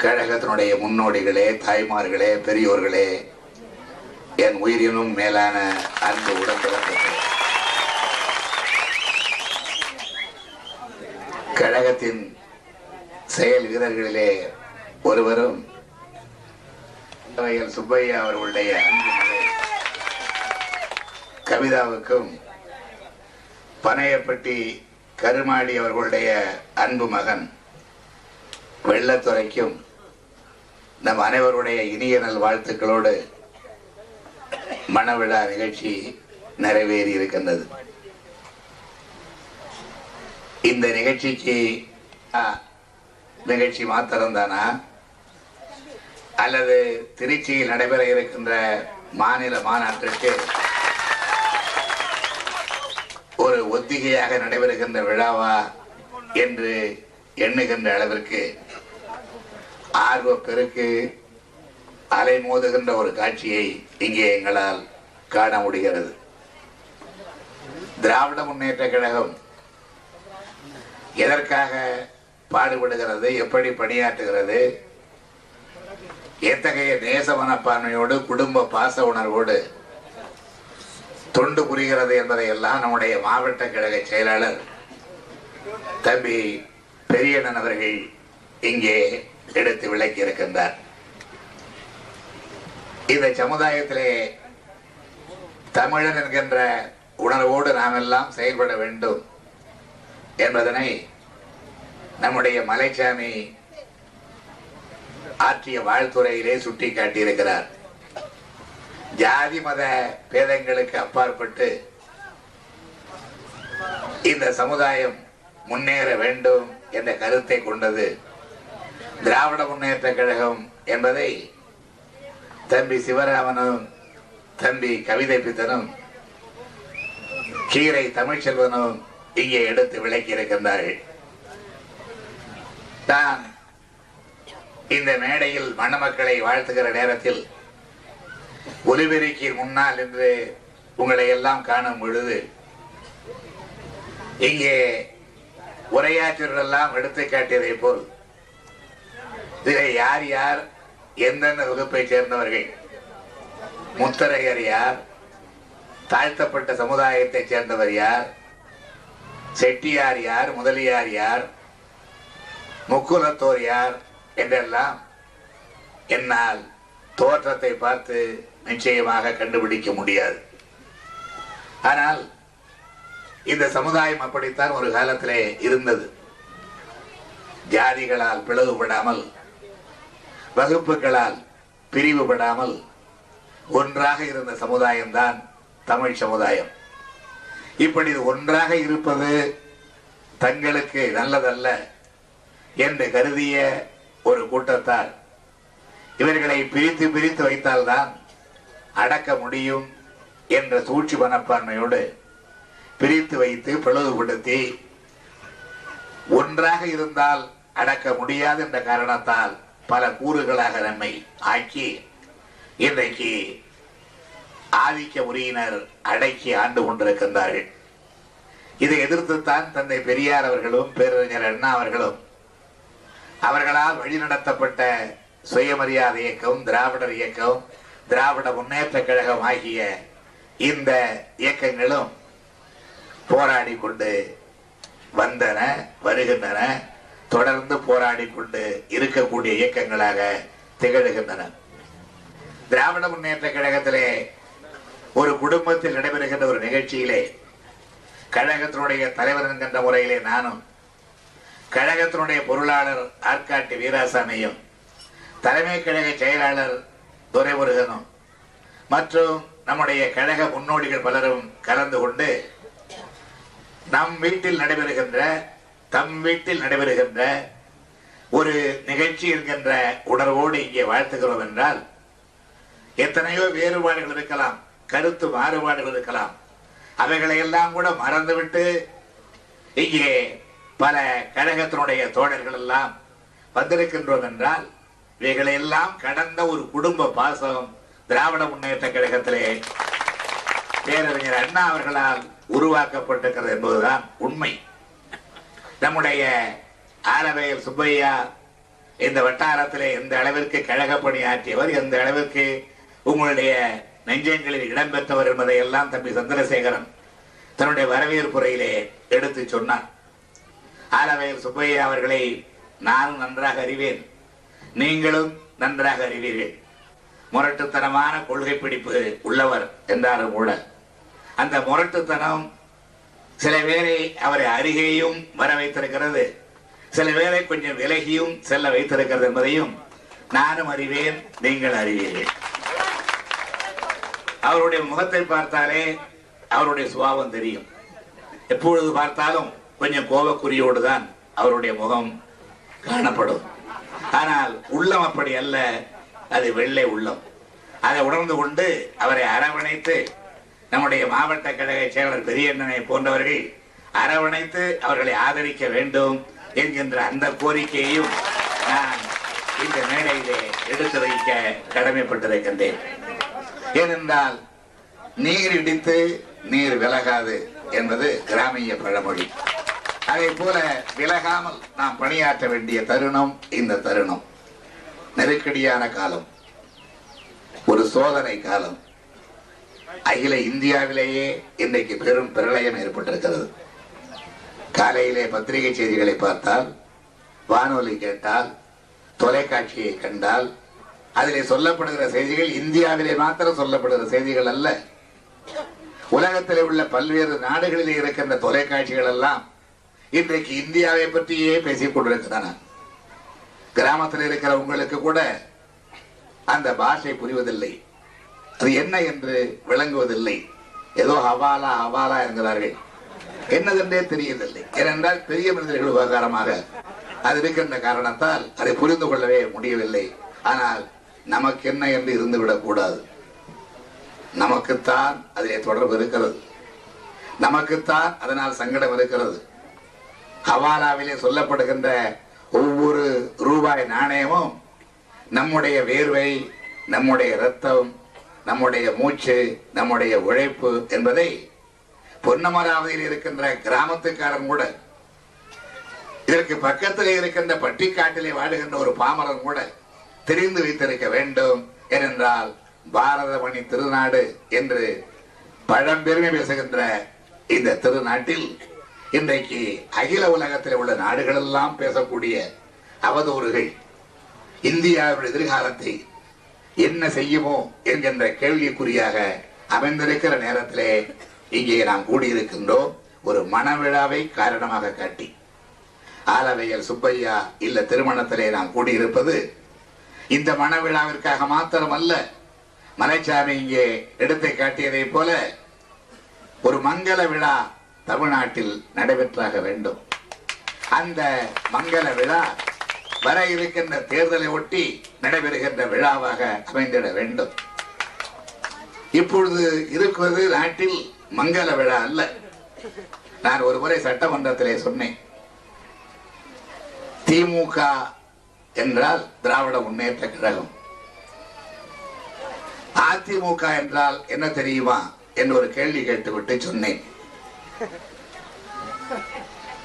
கழகத்தினுடைய முன்னோடிகளே தாய்மார்களே பெரியோர்களே என் உயிரினும் மேலான அன்பு உடன்பிறந்தது கழகத்தின் செயல் வீரர்களிலே ஒருவரும் சுப்பையா அவர்களுடைய அன்பு கவிதாவுக்கும் பனையப்பட்டி கருமாடி அவர்களுடைய அன்பு மகன். வெள்ளத்துறைக்கும் நம் அனைவருடைய இனிய நல் வாழ்த்துக்களோடு மணவிழா நிகழ்ச்சி நிறைவேறி இருக்கின்றது. இந்த நிகழ்ச்சிக்கு நிகழ்ச்சி மாத்திரம்தானா? அல்லது திருச்சியில் நடைபெற இருக்கின்ற மாநில மாநாட்டிற்கு ஒரு ஒத்திகையாக நடைபெறுகின்ற விழாவா என்று எண்ணுகின்ற அளவிற்கு ஆர்வ பெருக்கு அலை மோதுகின்ற ஒரு காட்சியை இங்கே எங்களால் காண முடிகிறது. திராவிட முன்னேற்ற கழகம் எதற்காக பாடுபடுகிறது எப்படி பணியாற்றுகிறது எத்தகைய நேச மனப்பான்மையோடு குடும்ப பாச உணர்வோடு தொண்டு புரிகிறது என்பதை எல்லாம் நம்முடைய மாவட்ட கழக செயலாளர் தம்பி பெரியண்ணன் அவர்கள் இங்கே எடுத்து விளக்கி இருக்கின்றார். இந்த சமுதாயத்திலே தமிழன் என்கின்ற உணர்வோடு நாம் எல்லாம் செயல்பட வேண்டும் என்பதனை நம்முடைய மலைச்சாமி ஆற்றிய வாழ்த்துறையிலே சுட்டி காட்டியிருக்கிறார் ஜாதி மத பேதங்களுக்கு அப்பாற்பட்டு இந்த சமுதாயம் முன்னேற வேண்டும் என்ற கருத்தை கொண்டது திராவிட முன்னேற்ற கழகம் என்பதை தம்பி சிவராமனும் தம்பி கவிதை பித்தனும் கீரை தமிழ்ச்செல்வனும் இங்கே எடுத்து விளக்கி இருக்கின்றார்கள் தான் இந்த மேடையில் மணமக்களை வாழ்த்துகிற நேரத்தில் ஒலிபெருக்கி முன்னால் என்று உங்களை எல்லாம் காணும் பொழுது இங்கே உரையாற்றலாம் எடுத்து காட்டியதை போல் இதில் யார் யார் எந்தெந்த வகுப்பை சேர்ந்தவர்கள் முத்தரையர் யார் தாழ்த்தப்பட்ட சமுதாயத்தைச் சேர்ந்தவர் யார் செட்டியார் யார் முதலியார் யார் முக்குலத்தோர் யார் என்றெல்லாம் என்னால் தோற்றத்தை பார்த்து நிச்சயமாக கண்டுபிடிக்க முடியாது. ஆனால் இந்த சமுதாயம் அப்படித்தான் ஒரு காலத்திலே இருந்தது. ஜாதிகளால் பிளவுபடாமல் வகுப்புகளால் பிரிவுபடாமல் ஒன்றாக இருந்த சமுதாயம்தான் தமிழ் சமுதாயம். இப்படி இது ஒன்றாக இருப்பது தங்களுக்கு நல்லதல்ல என்று கருதிய ஒரு கூட்டத்தார். இவர்களை பிரித்து பிரித்து வைத்தால்தான் அடக்க முடியும் என்ற சூழ்ச்சி மனப்பான்மையோடு பிரித்து வைத்து பிளவுபடுத்தி ஒன்றாக இருந்தால் அடக்க முடியாது என்ற காரணத்தால் பல கூறுகளாக நம்மை ஆக்கி இன்றைக்கு ஆதிக்க உரியினர் அடக்கி ஆண்டு கொண்டிருக்கின்றார்கள். இதை எதிர்த்துத்தான் தந்தை பெரியார் அவர்களும் பேரறிஞர் அண்ணா அவர்களும் அவர்களால் வழிநடத்தப்பட்ட சுயமரியாதை இயக்கம் திராவிடர் இயக்கம் திராவிட முன்னேற்ற கழகம் ஆகிய இந்த இயக்கங்களும் போராடி கொண்டு வந்தன வருகின்றன. தொடர்ந்து போராடி கொண்டு இருக்கக்கூடிய இயக்கங்களாக திகழ்கின்றன. திராவிட முன்னேற்ற கழகத்திலே ஒரு குடும்பத்தில் நடைபெறுகின்ற ஒரு நிகழ்ச்சியிலே கழகத்தினுடைய தலைவர் என்கின்ற முறையிலே நானும் கழகத்தினுடைய பொருளாளர் ஆற்காட்டு வீராசாமியும் தலைமை கழக செயலாளர் துரைமுருகனும் மற்றும் நம்முடைய கழக முன்னோடிகள் பலரும் கலந்து கொண்டு நம் வீட்டில் நடைபெறுகின்ற தம் வீட்டில் நடைபெறுகின்ற ஒரு நிகழ்ச்சி இருக்கின்ற உணர்வோடு இங்கே வாழ்த்துகிறோம் என்றால் எத்தனையோ வேறுபாடுகள் இருக்கலாம் கருத்து மாறுபாடுகள் இருக்கலாம். அவைகளை எல்லாம் கூட மறந்துவிட்டு இங்கே பல கழகத்தினுடைய தோழர்கள் எல்லாம் வந்திருக்கின்றோம் என்றால் இவைகளை எல்லாம் கடந்த ஒரு குடும்ப பாசம் திராவிட முன்னேற்ற கழகத்திலே பேரறிஞர் அண்ணா அவர்களால் உருவாக்கப்பட்டிருக்கிறது என்பதுதான் உண்மை. நம்முடைய ஆலவையில் சுப்பையா இந்த வட்டாரத்தில் எந்த அளவிற்கு கழக பணியாற்றியவர் எந்த அளவிற்கு உங்களுடைய நெஞ்சங்களில் இடம்பெற்றவர் என்பதை எல்லாம் தம்பி சந்திரசேகரன் தன்னுடைய வரவேற்புரையிலே எடுத்து சொன்னார். ஆலவையில் சுப்பையா அவர்களை நானும் நன்றாக அறிவேன். நீங்களும் நன்றாக அறிவீர்கள். முரட்டுத்தனமான கொள்கை பிடிப்பு உள்ளவர் என்றாலும் கூட அந்த முரட்டுத்தனம் சில பேரை அவரை அருகேயும் வர வைத்திருக்கிறது. சில பேரை கொஞ்சம் விலகியும் செல்ல வைத்திருக்கிறது என்பதையும் நானும் அறிவேன் நீங்கள் அறிவீர்கள். அவருடைய முகத்தை பார்த்தாலே அவருடைய சுபாவம் தெரியும். எப்பொழுது பார்த்தாலும் கொஞ்சம் கோபக்குறியோடு தான் அவருடைய முகம் காணப்படும். ஆனால் உள்ளம் அப்படி அல்ல அது வெள்ளை உள்ளம். அதை உணர்ந்து கொண்டு அவரை அரவணைத்து நம்முடைய மாவட்ட கழக செயலர் பெரியண்ணனை போன்றவர்கள் அரவணைத்து அவர்களை ஆதரிக்க வேண்டும் என்கின்ற அந்த கோரிக்கையையும் நான் இந்த மேடையிலே எடுத்து வைக்க கடமைப்பட்டிருக்கின்றேன். ஏனென்றால் நீர் இடித்து நீர் விலகாது என்பது கிராமிய பழமொழி. அதே போல விலகாமல் நாம் பணியாற்ற வேண்டிய தருணம் இந்த தருணம். நெருக்கடியான காலம். ஒரு சோதனை காலம். அகில இந்தியாவிலேயே இன்றைக்கு பெரும் பிரளயம் ஏற்பட்டிருக்கிறது. காலையிலே பத்திரிகை செய்திகளை பார்த்தால் வானொலி கேட்டால் தொலைக்காட்சியை கண்டால் அதிலே சொல்லப்படுகிற செய்திகள் இந்தியாவிலே மாத்திரம் சொல்லப்படுகிற செய்திகள் அல்ல. உலகத்திலே உள்ள பல்வேறு நாடுகளிலே இருக்கின்ற தொலைக்காட்சிகள் எல்லாம் இன்றைக்கு இந்தியாவை பற்றியே பேசிக் கொண்டிருக்கின்றன. கிராமத்தில் இருக்கிற உங்களுக்கு கூட அந்த பாஷை புரிவதில்லை. அது என்ன என்று விளங்குவதில்லை. ஏதோ ஹவாலா ஹவாலா என்கிறார்கள். என்னதென்றே தெரியவில்லை. ஏனென்றால் பெரிய மனிதர்கள் விவகாரமாக அது இருக்கின்ற காரணத்தால் அதை புரிந்து கொள்ளவே முடியவில்லை. ஆனால் நமக்கு என்ன என்று இருந்துவிடக் கூடாது. நமக்குத்தான் அதிலே தொடர்பு இருக்கிறது. நமக்குத்தான் அதனால் சங்கடம் இருக்கிறது. ஹவாலாவிலே சொல்லப்படுகின்ற ஒவ்வொரு ரூபாய் நாணயமும் நம்முடைய வேர்வை நம்முடைய ரத்தம் நம்முடைய மூச்சு நம்முடைய உழைப்பு என்பதை பொன்னமராவதியில் இருக்கின்ற கிராமத்துக்காரன் கூட இதற்கு பக்கத்தில் இருக்கின்ற பட்டிக்காட்டிலே வாடுகின்ற ஒரு பாமரன் கூட தெரிந்து வைத்திருக்க வேண்டும் ஏனென்றால் பாரதமணி திருநாடு என்று பழம்பெருமை பேசுகின்ற இந்த திருநாட்டில் இன்றைக்கு அகில உலகத்தில் உள்ள நாடுகளெல்லாம் பேசக்கூடிய அவதூறுகள். இந்தியாவின் எதிர்காலத்தை என்ன செய்யுமோ என்கின்ற கேள்விக்குறியாக அமைந்திருக்கிற நேரத்திலே இங்கே நாம் கூடியிருக்கின்றோம் ஒரு மனவிழாவை காரணமாக காட்டி. ஆலவையல் சுப்பையா இல்ல திருமணத்திலே நாம் கூடியிருப்பது இந்த மனவிழாவிற்காக மாத்திரம் அல்ல மலைச்சாமி இங்கே எடுத்து காட்டியதை போல ஒரு மங்கள விழா தமிழ்நாட்டில் நடைபெற்றாக வேண்டும். அந்த மங்கள விழா வர இருக்கின்ற தேர்தலை ஒட்டி நடைபெறுகின்ற விழாவாக அமைந்திட வேண்டும். இப்பொழுது இருக்கிறது நாட்டில் மங்கள விழா அல்ல. நான் ஒரு முறை சட்டமன்றத்திலே சொன்னேன். திமுக என்றால் திராவிட முன்னேற்ற கழகம். அதிமுக என்றால் என்ன தெரியுமா என்று ஒரு கேள்வி கேட்டுவிட்டு சொன்னேன்.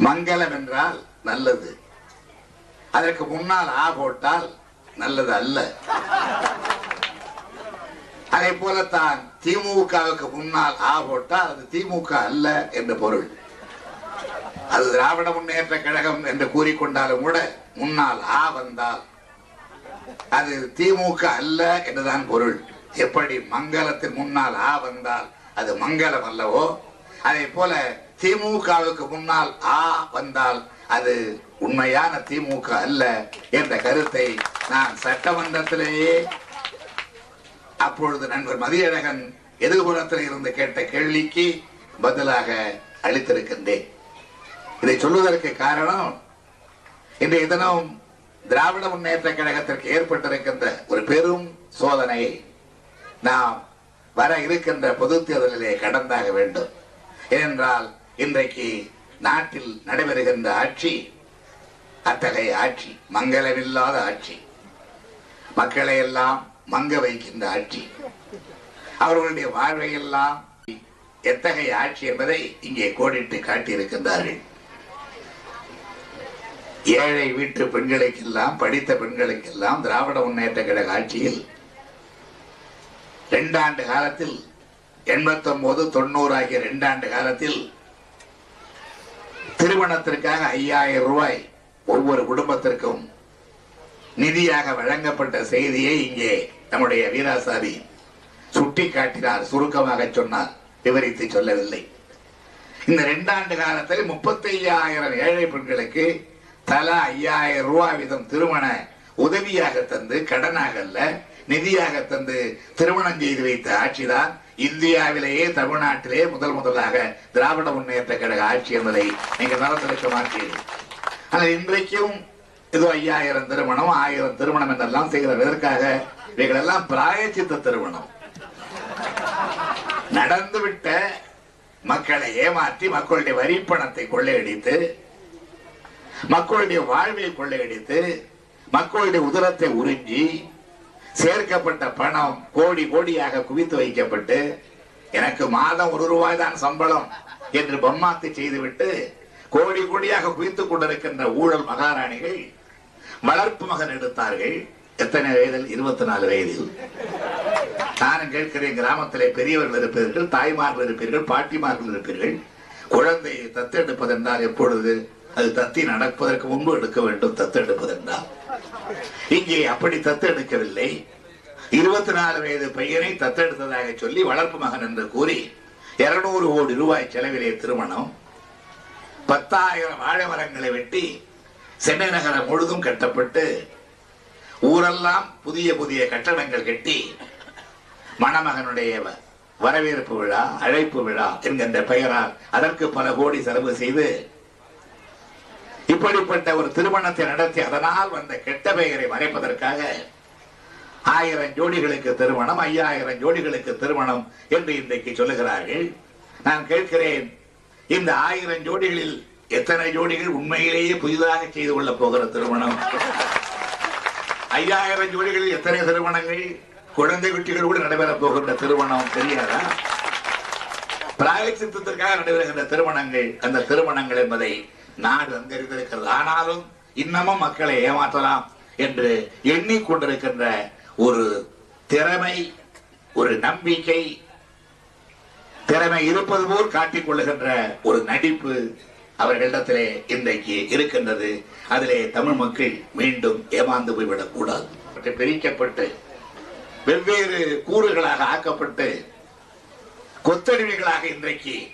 மங்களம் என்றால் நல்லது. அதற்கு முன்னால் ஆ போட்டால் நல்லது அல்ல. அதே போலத்தான் திமுகவுக்கு முன்னால் ஆ போட்டால் அது திமுக அல்ல என்று பொருள். அது திராவிட முன்னேற்ற கழகம் என்று கூறிக்கொண்டாலும் கூட முன்னால் ஆ வந்தால் அது திமுக அல்ல என்றுதான் பொருள். எப்படி மங்களத்தின் முன்னால் ஆ வந்தால் அது மங்களம் அல்லவோ? அதே போல திமுகவுக்கு முன்னால் ஆ வந்தால் அது உண்மையான திமுக அல்ல என்ற கருத்தை நான் சட்டமன்றத்திலேயே அப்பொழுது நண்பர் மதியழகன் எதிர்புறத்தில் இருந்து கேட்ட கேள்விக்கு பதிலாக அளித்திருக்கின்றேன். இதை சொல்வதற்கு காரணம் இன்றைய தினம் திராவிட முன்னேற்ற கழகத்திற்கு ஏற்பட்டிருக்கின்ற ஒரு பெரும் சோதனையை நாம் வர இருக்கின்ற பொது தேர்தலிலே கடந்தாக வேண்டும். ஏனென்றால் இன்றைக்கு நாட்டில் நடைபெறுகின்ற ஆட்சி அத்தகைய ஆட்சி மங்களமில்லாத ஆட்சி. மக்களை எல்லாம் மங்க வைக்கின்ற ஆட்சி. அவர்களுடைய வாழ்வை எல்லாம் எத்தகைய ஆட்சி என்பதை இங்கே கோடிட்டு காட்டியிருக்கின்றார்கள். ஏழை வீட்டு பெண்களுக்கெல்லாம் படித்த பெண்களுக்கெல்லாம் திராவிட முன்னேற்ற கழக ஆட்சியில் ரெண்டாண்டு காலத்தில் எண்பத்தி ஒன்பது தொண்ணூறு ஆகிய ரெண்டாண்டு காலத்தில் திருமணத்திற்காக ஐயாயிரம் ரூபாய் ஒவ்வொரு குடும்பத்திற்கும் நிதியாக வழங்கப்பட்ட செய்தியை இங்கே நம்முடைய வீராசாமி சுட்டி காட்டினார் சுருக்கமாக சொன்னார் விவரித்து சொல்லவில்லை. இந்த ரெண்டாண்டு காலத்தில் முப்பத்தி ஐயாயிரம் ஏழை பெண்களுக்கு தலா ஐயாயிரம் ரூபாய் வீதம் திருமண உதவியாக தந்து கடனாக அல்ல நிதியாக தந்து திருமணம் செய்து வைத்த ஆட்சிதான் இந்தியாவிலேயே தமிழ்நாட்டிலே முதல் முதலாக திராவிட முன்னேற்ற கழக ஆட்சி என்பதை நீங்கள் மறந்திருக்க மாற்றீர்கள் ஆனால் இன்றைக்கும் இது ஐயாயிரம் திருமணம் ஆயிரம் திருமணம் என்றெல்லாம் செய்கிற எதற்காக இவைகளெல்லாம் பிராயச்சித்த திருமணம். நடந்துவிட்ட மக்களை ஏமாற்றி மக்களுடைய வரி பணத்தை கொள்ளையடித்து மக்களுடைய வாழ்வை கொள்ளையடித்து மக்களுடைய உதரத்தை உறிஞ்சி சேர்க்கப்பட்ட பணம் கோடி கோடியாக குவித்து வைக்கப்பட்டு எனக்கு மாதம் ஒரு ரூபாய் தான் சம்பளம் என்று பொம்மாத்து செய்துவிட்டு கோடி கோடியாக குவித்துக் கொண்டிருக்கின்ற ஊழல் மகாராணிகள் வளர்ப்பு மகன் எடுத்தார்கள். எத்தனை வயதில்? இருபத்தி நாலு வயதில். நானும் கேட்கிறேன் கிராமத்திலே பெரியவர்கள் இருப்பீர்கள் தாய்மார்கள் இருப்பீர்கள் பாட்டிமார்கள் இருப்பீர்கள். குழந்தையை தத்தெடுப்பதென்றால் எப்பொழுது? அது தத்தி நடப்பதற்கு முன்பு எடுக்க வேண்டும் தத்தெடுப்பதென்றால். இங்கே அப்படி தத்தெடுக்கவில்லை. இருபத்தி நாலு வயது பையனை தத்தெடுத்ததாக சொல்லி வளர்ப்பு மகன் என்று கூறி இருநூறு கோடி ரூபாய் செலவிலே திருமணம். பத்தாயிரம் வாழை மரங்களை வெட்டி சென்னை நகரம் முழுதும் கட்டப்பட்டு ஊரெல்லாம் புதிய புதிய கட்டடங்கள் கட்டி மணமகனுடைய வரவேற்பு விழா அழைப்பு விழா என்கின்ற பெயரால் அதற்கு பல கோடி செலவு செய்து இப்படிப்பட்ட ஒரு திருமணத்தை நடத்தி அதனால் வந்த கெட்ட பெயரை மறைப்பதற்காக ஆயிரம் ஜோடிகளுக்கு திருமணம் ஐயாயிரம் ஜோடிகளுக்கு திருமணம் என்று இன்றைக்கு சொல்லுகிறார்கள். நான் கேட்கிறேன் இந்த ஆயிரம் ஜோடிகளில் எத்தனை ஜோடிகள் உண்மையிலேயே புதிதாக செய்து கொள்ள போகிற திருமணம்? ஐயாயிரம் ஜோடிகளில் எத்தனை திருமணங்கள்? குழந்தை குட்டிகளோடு நடைபெற நடைபெறப் போகின்ற திருமணம் தெரியாதா? பிராயச்சித்தத்திற்காக நடைபெறுகின்ற திருமணங்கள் அந்த திருமணங்கள் என்பதை நாடு அங்கறிந்திருக்கிறது ஆனாலும் இன்னமும் மக்களை ஏமாற்றலாம் என்று எண்ணிக்கொண்டிருக்கின்ற ஒரு திறமை ஒரு நம்பிக்கை திறமை இருப்பது போல் காட்டிக் கொள்ளுகின்ற ஒரு நடிப்பு அவர்களிடத்திலே இன்றைக்கு இருக்கின்றது. அதிலே தமிழ் மக்கள் மீண்டும் ஏமாந்து போய்விடக் கூடாது பிரிக்கப்பட்டு வெவ்வேறு கூறுகளாக ஆக்கப்பட்டு கொத்தடிமைகளாக இன்றைக்கு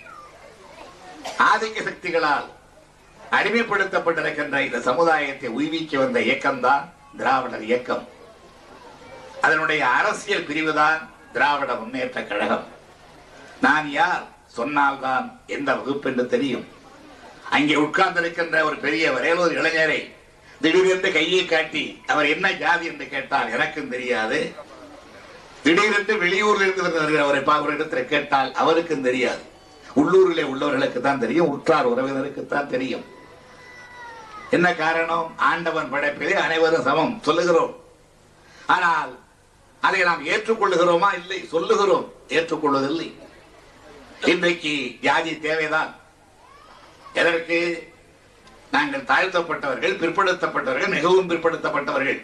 ஆதிக்க சக்திகளால் அடிமைப்படுத்தப்பட்டிருக்கின்ற இந்த சமுதாயத்தை உய்விக்க வந்த இயக்கம்தான் திராவிடர் இயக்கம். அதனுடைய அரசியல் பிரிவுதான் திராவிட முன்னேற்ற கழகம். நான் யார்? சொன்னால்தான் எந்த வகுப்பு என்று தெரியும். அங்கே உட்கார்ந்திருக்கின்ற ஒரு பெரிய ஏதோ ஒரு இளைஞரை திடீரென்று கையை காட்டி அவர் என்ன ஜாதி என்று கேட்டால் எனக்கும் தெரியாது. திடீரென்று வெளியூரில் இருந்து வருகிற அவரை அவரிடத்தில் கேட்டால் அவருக்கும் தெரியாது. உள்ளூரிலே உள்ளவர்களுக்கு தான் தெரியும் உற்றார் உறவினருக்கு தான் தெரியும். என்ன காரணம்? ஆண்டவன் படைப்பிலே அனைவரும் சமம். சொல்லுகிறோம். ஆனால் அதை நாம் ஏற்றுக்கொள்ளுகிறோமா? இல்லை. சொல்லுகிறோம். ஏற்றுக்கொள்வதில்லை. இன்றைக்கு ஜாதி தேவைதான். எதற்கு? நாங்கள் தாழ்த்தப்பட்டவர்கள் பிற்படுத்தப்பட்டவர்கள் மிகவும் பிற்படுத்தப்பட்டவர்கள்.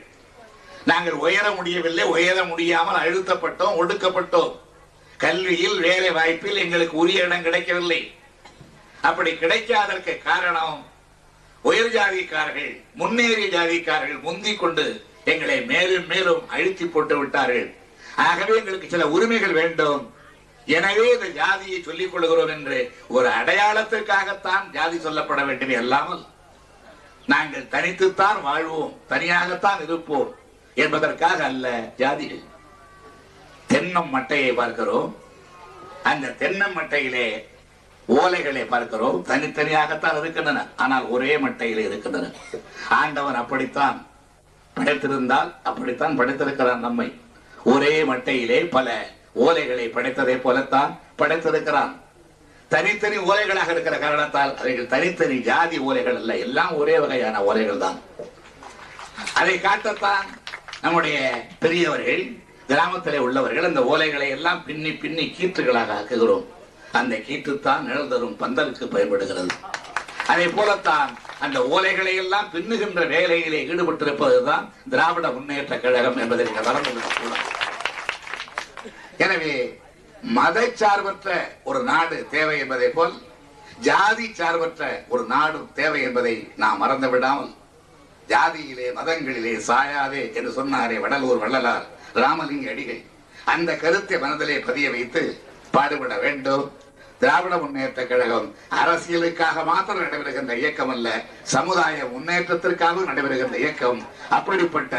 நாங்கள் உயர முடியவில்லை உயர முடியாமல் அழுத்தப்பட்டோம் ஒடுக்கப்பட்டோம். கல்வியில் வேலை வாய்ப்பில் எங்களுக்கு உரிய இடம் கிடைக்கவில்லை. அப்படி கிடைக்காதற்கு காரணம் உயர் ஜாதிக்காரர்கள் முன்னேறிய ஜாதிக்காரர்கள் முந்திக் கொண்டு எங்களை மேலும் மேலும் அழுத்தி போட்டு விட்டார்கள். ஆகவே எங்களுக்கு சில உரிமைகள் வேண்டும். எனவே இந்த ஜாதியை சொல்லிக் கொள்கிறோம் என்று ஒரு அடையாளத்திற்காகத்தான் ஜாதி சொல்லப்பட வேண்டும் எல்லாமல் நாங்கள் தனித்துத்தான் வாழ்வோம் தனியாகத்தான் இருப்போம் என்பதற்காக அல்ல ஜாதிகள். தென்னம் மட்டையை பார்க்கிறோம். அந்த தென்னம் மட்டையிலே ஓலைகளை பார்க்கிறோம். தனித்தனியாகத்தான் இருக்கின்றன. ஆனால் ஒரே மட்டையிலே இருக்கின்றன. ஆண்டவன் அப்படித்தான் படைத்திருந்தால் அப்படித்தான் படைத்திருக்கிறான் நம்மை. ஒரே மட்டையிலே பல ஓலைகளை படைத்ததை போலத்தான் படைத்திருக்கிறான். தனித்தனி ஓலைகளாக இருக்கிற காரணத்தால் அவைகள் தனித்தனி ஜாதி ஓலைகள் அல்ல எல்லாம் ஒரே வகையான ஓலைகள் தான். அதை காட்டத்தான் நம்முடைய பெரியவர்கள் கிராமத்திலே உள்ளவர்கள் அந்த ஓலைகளை எல்லாம் பின்னி பின்னி கீற்றுகளாக ஆக்குகிறோம். அந்த கீற்றுத்தான் நிழல் தரும் பந்தலுக்கு பயன்படுகிறது. அதே போலத்தான் அந்த ஓலைகளை எல்லாம் பின்னுகின்ற வேலையிலே ஈடுபட்டிருப்பதுதான் திராவிட முன்னேற்ற கழகம் என்பதற்கு வரம்பு மறந்துவிடக் எனவே எனவே மதச்சார்பற்ற ஒரு நாடு தேவை என்பதை போல் ஜாதி சார்பற்ற ஒரு நாடு தேவை என்பதை நாம் மறந்து விடாமல் ஜாதியிலே மதங்களிலே சாயாதே என்று சொன்னாரே வடலூர் வள்ளலார் ராமலிங்க அடிகள். அந்த கருத்தை மனதிலே பதிய வைத்து பாடுபட வேண்டும். திராவிட முன்னேற்ற கழகம் அரசியலுக்காக மாத்திரம் நடைபெறுகின்ற இயக்கம் அல்ல சமுதாய முன்னேற்றத்திற்காகவும் நடைபெறுகின்ற இயக்கம். அப்படிப்பட்ட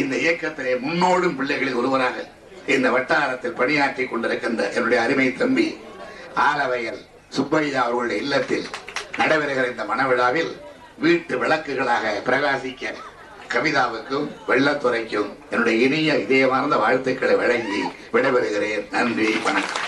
இந்த இயக்கத்திலே முன்னோடும் பிள்ளைகளில் ஒருவராக இந்த வட்டாரத்தில் பணியாற்றி கொண்டிருக்கின்ற என்னுடைய அருமை தம்பி ஆலவையல் சுப்பையா அவர்களுடைய இல்லத்தில் நடைபெறுகிற இந்த மனவிழாவில் வீட்டு விளக்குகளாக பிரகாசிக்க கவிதாவுக்கும் வெள்ளத்துறைக்கும் என்னுடைய இனிய இதயமார்ந்த வாழ்த்துக்களை வழங்கி விடைபெறுகிறேன். நன்றி வணக்கம்.